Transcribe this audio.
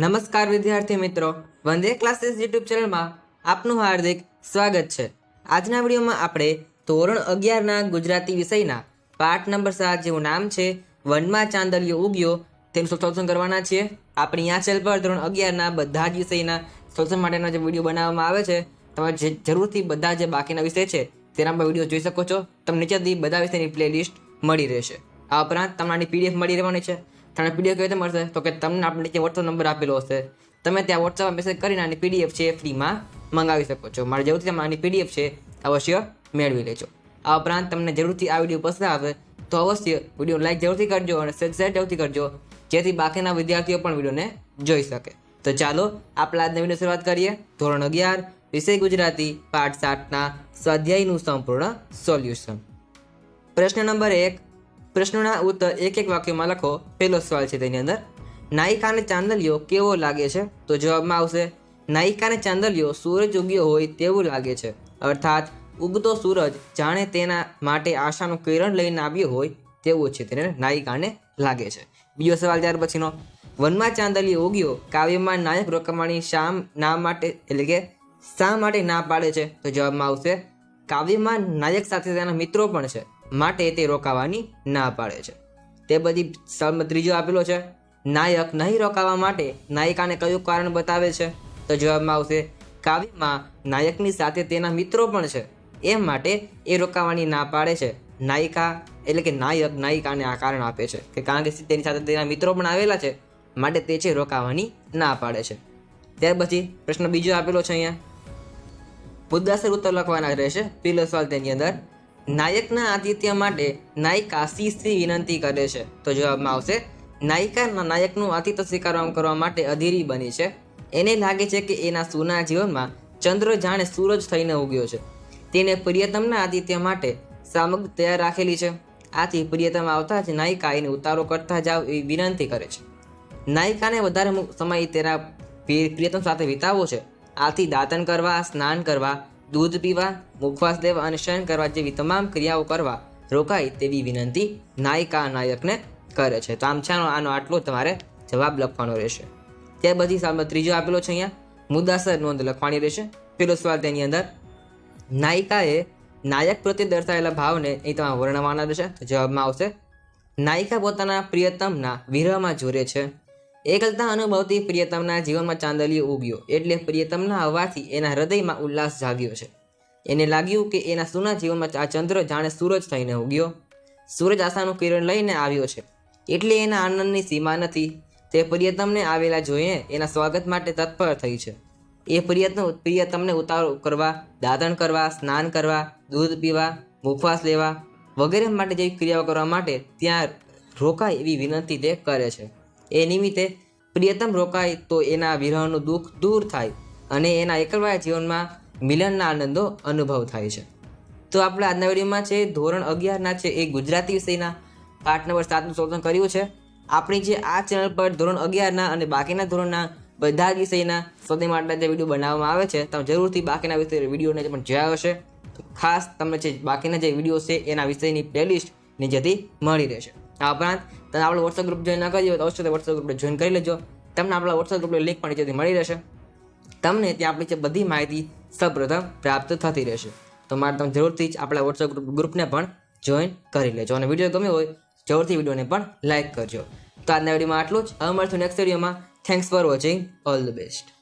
નમસ્કાર વિદ્યાર્થી મિત્રો. વંદે ક્લાસીસ યુટ્યુબ ચેનલમાં આપનું હાર્દિક સ્વાગત છે. આજના વિડીયોમાં આપણે ધોરણ અગિયારના ગુજરાતી વિષયના પાઠ નંબર સાત જેવું નામ છે, વનમાં ચાંદલિયો ઉગ્યો. તેનું સંશોધન કરવાના છીએ. આપણી આ ચેનલ પર ધોરણ અગિયારના બધા જ વિષયના શોષણ માટેના જે વીડિયો બનાવવામાં આવે છે તમે જે જરૂરથી બધા જે બાકીના વિષય છે, તેના પર વીડિયો જોઈ શકો છો. તમને નીચેથી બધા વિષયની પ્લેલિસ્ટ મળી રહેશે. આ ઉપરાંત તમારી પીડીએફ મળી રહેવાની છે. તમને પીડીએફ કેવી રીતે મળશે. તો કે તમને આપણે નીચે વોટ્સઅપ નંબર આપેલો હશે, તમે ત્યાં વોટ્સઅપમાં મેસેજ કરીને આની પીડીએફ છે ફ્રીમાં મંગાવી શકો છો. મારે જરૂરથી તમે આની પીડીએફ છે અવશ્ય મેળવી લેજો. આ ઉપરાંત તમને જરૂરથી આ વીડિયો પસંદ આવે તો અવશ્ય વીડિયો લાઇક જરૂરથી કરજો અને શેર શેર જરૂરથી કરજો, જેથી બાકીના વિદ્યાર્થીઓ પણ વિડીયોને જોઈ શકે. તો ચાલો, આપણે આજના વીડિયો શરૂઆત કરીએ. ધોરણ અગિયાર, વિષય ગુજરાતી, પાઠ સાતના સ્વાધ્યાયનું સંપૂર્ણ સોલ્યુશન. પ્રશ્ન નંબર એક પ્રશ્નોના ઉત્તર એક એક વાક્યમાં લખો. પહેલો સવાલ છે તેની અંદર. નાયિકાને ચાંદલિયો કેવો લાગે છે? તો જવાબમાં આવશે, નાયિકાને ચાંદલિયો સૂરજ ઉગ્યો હોય તેવું લાગે છે. અર્થાત, ઉગતો સૂરજ જાણે તેના માટે આશાનું કિરણ લઈને આવ્યો હોય તેવું છે તેને નાયિકાને લાગે છે. બીજો સવાલ ત્યાર પછીનો. વનમાં ચાંદલિયો ઉગ્યો, કાવ્યમાં નાયક રોકમાણી શા ના માટે, એટલે કે શા માટે ના પાડે છે? તો જવાબમાં આવશે, કાવ્યમાં નાયક સાથે તેના મિત્રો પણ છે. માટે તે રોકાવાની ના પાડે છે. તે બધી સ્તંભ ત્રીજો આપેલો છે, નાયક નહીં રોકાવા માટે નાયિકાને કયું કારણ બતાવે છે? તો જવાબમાં આવશે, કાવ્યમાં નાયકની સાથે તેના મિત્રો પણ છે એમ માટે એ રોકાવાની ના પાડે છે. નાયિકા એટલે કે નાયક નાયિકાને આ કારણ આપે છે કે કારણ કે તેની સાથે તેના મિત્રો પણ આવેલા છે, માટે તે છે રોકાવાની ના પાડે છે. ત્યાર પછી પ્રશ્ન બીજો આપેલો છે અહીંયા. મુદ્દાસર ઉત્તર લખવાના રહેશે પહેલો સવાલ તેની અંદર. નાયકના આતિથ્ય માટે નાયિકા શિસ્તથી વિનંતી કરે છે. તો જવાબમાં આવશે, નાયિકા નાયકનું આતિથ્ય સ્વીકારવા કરવા માટે અધીરી બની છે. એને લાગે છે કે એના સુના જીવનમાં ચંદ્ર જાણે સૂરજ થઈને ઉગ્યો છે. તેને પ્રિયતમના આતિથ્ય માટે સામગ્રી તૈયાર રાખેલી છે. આથી પ્રિયતમ આવતા જ નાયિકા એને ઉતારો કરતા જાવ એવી વિનંતી કરે છે. નાયિકાને વધારે સમય તેના પ્રિયતમ સાથે વિતાવવો છે. આથી દાંતન કરવા, સ્નાન કરવા દૂધ પીવા, મુખવાસ લેવા અને શયન કરવા જેવી તમામ ક્રિયાઓ કરવા રોકાય તેવી વિનંતી નાયિકા નાયકને કરે છે. તો આમ છે આનો આટલો તમારે જવાબ લખવાનો રહેશે. ત્યાર બધી સામે ત્રીજો આપેલો છે અહીંયા. મુદ્દાસર નોંધ લખવાની રહેશે. પેલો સવાલ તેની અંદર. નાયિકાએ નાયક પ્રત્યે દર્શાવેલા ભાવને એ તમારે વર્ણવવાના રહેશે જવાબમાં આવશે. નાયિકા પોતાના પ્રિયતમના વિરહમાં જોરે છે. એકલતા અનુભવતી પ્રિયતમના જીવનમાં ચાંદલિયો ઉગ્યો. એટલે પ્રિયતમના હવાથી એના હૃદયમાં ઉલ્લાસ જાગ્યો છે. એને લાગ્યું કે એના સુના જીવનમાં આ ચંદ્ર જાણે સૂરજ થઈને ઉગ્યો. સૂરજ આશાનું કિરણ લઈને આવ્યો છે. એટલે એના આનંદની સીમા નથી. તે પ્રિયતમને આવેલા જોઈને એના સ્વાગત માટે તત્પર થઈ છે. એ પ્રિયતમ પ્રિયતમને ઉતારો કરવા દાદણ કરવા, સ્નાન કરવા, દૂધ પીવા મુખવાસ લેવા વગેરે માટે જેવી ક્રિયાઓ કરવા માટે ત્યાં રોકાય એવી વિનંતી તે કરે છે. એ નિમિત્તે પ્રિયતમ રોકાય તો એના વિરહનું દુઃખ દૂર થાય અને એના એકલવાયા જીવનમાં મિલનના આનંદો અનુભવ થાય છે. તો આપણે આજના વિડીયોમાં છે, ધોરણ અગિયારના છે એ ગુજરાતી વિષયના પાઠ નંબર સાતનું સોલ્યુશન કર્યું છે. આપણી જે આ ચેનલ પર ધોરણ અગિયારના અને બાકીના ધોરણના બધા જ વિષયના સૌથી માટે જે વીડિયો બનાવવામાં આવે છે, તમે જરૂરથી બાકીના વિષય વિડીયોને પણ જોયા હશે. ખાસ તમને જે બાકીના જે વીડિયો છે એના વિષયની પ્લેલિસ્ટ નીચેથી મળી રહેશે. આ ઉપરાંત તમે આપણો વોટ્સઅપ ગ્રુપ જોઈન ના કરી તો અવશ્ય વોટ્સઅપ ગ્રુપને જોઈન કરી લેજો. તમને આપણા વોટ્સઅપ ગ્રુપની લિંક પણ નીચેથી મળી રહેશે. તમને ત્યાં આપણી જે બધી માહિતી સૌપ્રથમ પ્રાપ્ત થતી રહેશે. તો મારે તમે જરૂરથી જ આપણા વોટ્સઅપ ગ્રુપ ગ્રુપને પણ જોઈન કરી લેજો. અને વીડિયો ગમ્યો હોય, જરૂરથી વિડીયોને પણ લાઇક કરજો. તો આજના વિડીયોમાં આટલું જ. હવે મળશું નેક્સ્ટ વિડીયોમાં. Thanks for watching all the best